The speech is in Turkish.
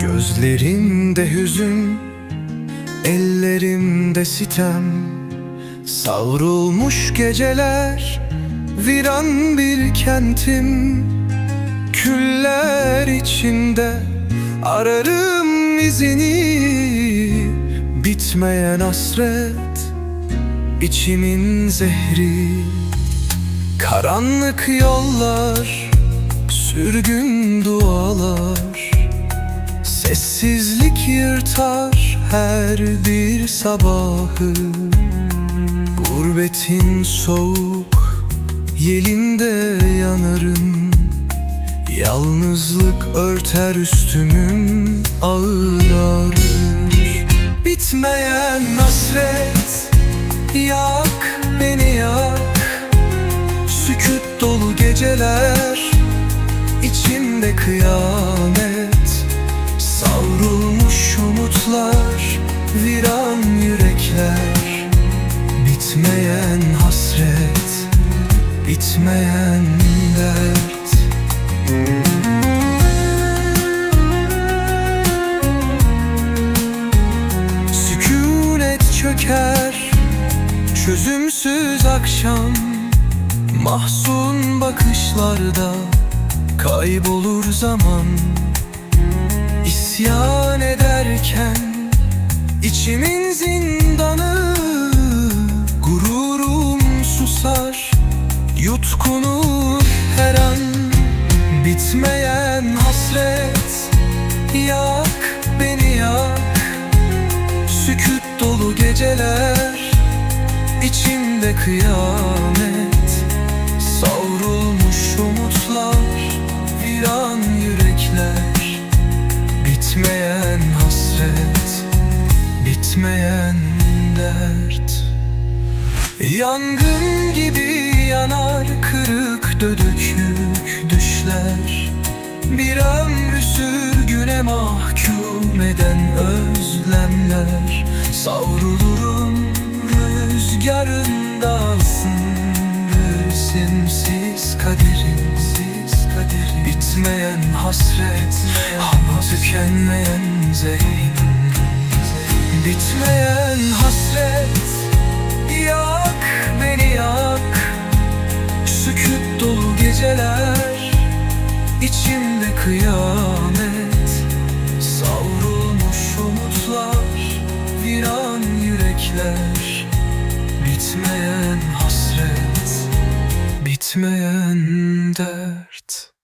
Gözlerimde hüzün, ellerimde sitem Savrulmuş geceler, viran bir kentim. Küller içinde ararım izini. Bitmeyen hasret, içimin zehri. Karanlık yollar, sürgün dualar. Sessizlik yırtar her bir sabahı Gurbetin soğuk yelinde yanarım. Yalnızlık örter üstümün ağır ağır Bitmeyen hasret yak beni yak. Süküt dolu geceler içimde kıyamet. Savrulmuş umutlar, viran yürekler bitmeyen dert Sükunet çöker, çözümsüz akşam. Mahzun bakışlarda kaybolur zaman. İsyan ederken içimin zindanı Bitmeyen hasret yak beni yak. Süküt dolu geceler içimde kıyamet. Savrulmuş umutlar viran yürekler. Bitmeyen hasret, bitmeyen dert. Yangın gibi yanar kırık dödüklük düşler Bir ömrü sürgüne mahkum eden özlemler. Savrulurum rüzgarında ısındır simsiz kaderim siz kaderim. Bitmeyen hasret ama tükenmeyen zehrin Bitmeyen hasret yak beni yak. Süküt dolu geceler içimde kıyamet. Savrulmuş umutlar viran yürekler. Bitmeyen hasret bitmeyen dert